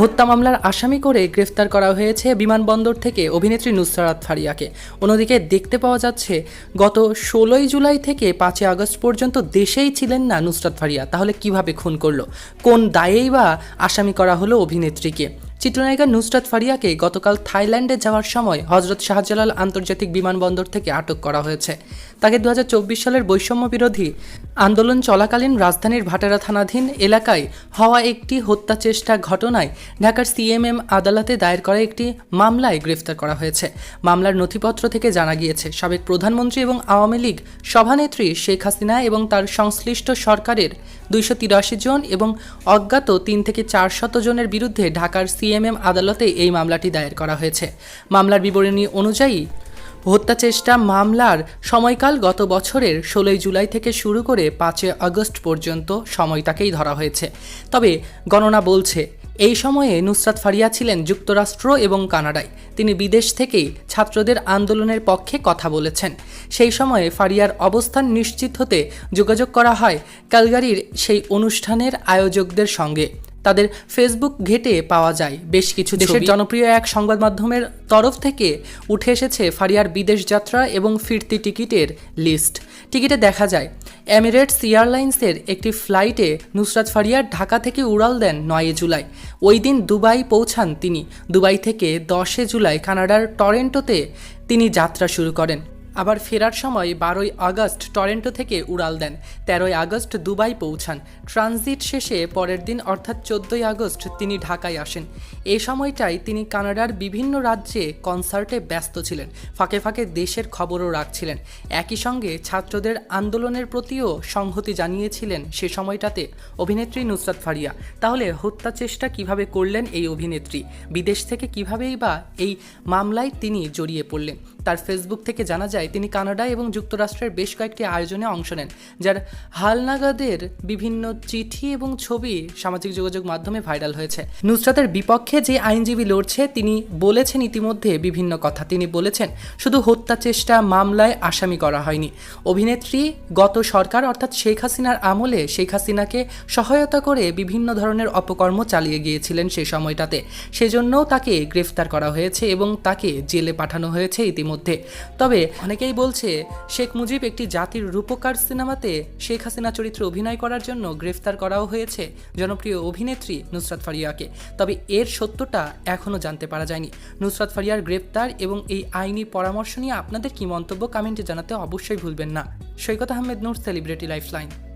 হত্যা মামলার আসামি করে গ্রেফতার করা হয়েছে বিমানবন্দর থেকে অভিনেত্রী নুসরাত ফারিয়াকে। অন্যদিকে দেখতে পাওয়া যাচ্ছে, গত ষোলোই জুলাই থেকে পাঁচই আগস্ট পর্যন্ত দেশেই ছিলেন না নুসরাত ফারিয়া। তাহলে কীভাবে খুন করল? কোন দায়েই বা আসামি করা হলো অভিনেত্রীকে? চিত্রনায়িকা নুসরাত ফারিয়াকে গতকাল থাইল্যান্ডে যাওয়ার সময় হজরত শাহজালাল আন্তর্জাতিক বিমানবন্দর থেকে আটক করা হয়েছে। তাকে দু হাজার চব্বিশ সালের বৈষম্য বিরোধী আন্দোলন চলাকালীন রাজধানীর ভাটারা থানাধীন এলাকায় হওয়া একটি হত্যা চেষ্টা ঘটনায় ঢাকার সিএমএম আদালতে দায়ের করা একটি মামলায় গ্রেফতার করা হয়েছে। মামলার নথিপত্র থেকে জানা গিয়েছে, সাবেক প্রধানমন্ত্রী এবং আওয়ামী লীগ সভানেত্রী শেখ হাসিনা এবং তার সংশ্লিষ্ট সরকারের দুইশো তিরাশি জন এবং অজ্ঞাত তিন থেকে চারশত জনের বিরুদ্ধে ঢাকার সিএমএম আদালতে এই মামলাটি দায়ের করা হয়েছে। মামলার বিবরণী অনুযায়ী, হত্যা চেষ্টা মামলার সময়কাল গত বছরের ষোলোই জুলাই থেকে শুরু করে পাঁচই আগস্ট পর্যন্ত সময়টাকেই ধরা হয়েছে। তবে গণনা বলছে, এই সময়ে নুসরাত ফারিয়া ছিলেন যুক্তরাষ্ট্র এবং কানাডায়। তিনি বিদেশ থেকেই ছাত্রদের আন্দোলনের পক্ষে কথা বলেছেন। সেই সময়ে ফারিয়ার অবস্থান নিশ্চিত হতে যোগাযোগ করা হয় ক্যালগারির সেই অনুষ্ঠানের আয়োজকদের সঙ্গে। তাদের ফেসবুক ঘেটে পাওয়া যায়। বেশ কিছু দেশের জনপ্রিয় এক সংবাদ মাধ্যমের তরফ থেকে উঠে এসেছে ফারিয়ার বিদেশ যাত্রা এবং ফিরতি টিকিটের লিস্ট টিকিটে দেখা যায় এমিরেটস এয়ারলাইন্সের একটি ফ্লাইটে নুসরাত ফারিয়ার ঢাকা থেকে উড়াল দেন নয় জুলাই। ওই দিন দুবাই পৌঁছান তিনি। দুবাই থেকে দশে জুলাই কানাডার টরেন্টোতে তিনি যাত্রা শুরু করেন। আবার ফেরার সময় বারোই আগস্ট টরেন্টো থেকে উড়াল দেন, তেরোই আগস্ট দুবাই পৌঁছান। ট্রানজিট শেষে পরের দিন, অর্থাৎ চোদ্দই আগস্ট, তিনি ঢাকায় আসেন। এই সময়টাই তিনি কানাডার বিভিন্ন রাজ্যে কনসার্টে ব্যস্ত ছিলেন, ফাঁকে ফাঁকে দেশের খবরও রাখছিলেন। একই সঙ্গে ছাত্রদের আন্দোলনের প্রতিও সংহতি জানিয়েছিলেন সে সময়টাতে অভিনেত্রী নুসরাত ফারিয়া। তাহলে হত্যা চেষ্টা কীভাবে করলেন এই অভিনেত্রী? বিদেশ থেকে কিভাবেই বা এই মামলায় তিনি জড়িয়ে পড়লেন? তার ফেসবুক থেকে জানা যায় তিনি কানাডা এবং যুক্তরাষ্ট্রের বেশ কয়েকটি আয়োজনে অংশ নেন, যার হালনাগাদের বিভিন্ন চিঠি এবং ছবি সামাজিক যোগাযোগ মাধ্যমে ভাইরাল হয়েছে। নুসরাতের বিপক্ষে যে আইনজীবী লড়ছে, তিনি বলেছেন ইতিমধ্যে বিভিন্ন কথা। তিনি বলেছেন, শুধু হত্যা চেষ্টা মামলায় আসামি করা হয়নি। অভিনেত্রী, গত সরকার অর্থাৎ শেখ হাসিনার আমলে শেখ হাসিনাকে সহায়তা করে বিভিন্ন ধরনের অপকর্ম চালিয়ে গিয়েছিলেন সে সময়টাতে। সেজন্যও তাকে গ্রেফতার করা হয়েছে এবং তাকে জেলে পাঠানো হয়েছে ইতিমধ্যে। তবে অনেকেই বলছে, শেখ মুজিব একটি জাতির রূপকার সিনেমাতে শেখ হাসিনা চরিত্রে অভিনয় করার জন্য গ্রেফতার করাও হয়েছে জনপ্রিয় অভিনেত্রী নুসরাত ফারিয়াকে। তবে এর সত্যটা এখনও জানতে পারা যায়নি। নুসরাত ফারিয়ার গ্রেফতার এবং এই আইনি পরামর্শ নিয়ে আপনাদের কি মন্তব্য কমেন্টে জানাতে অবশ্যই ভুলবেন না। Saikat Ahmed, Noor celebrity lifeline.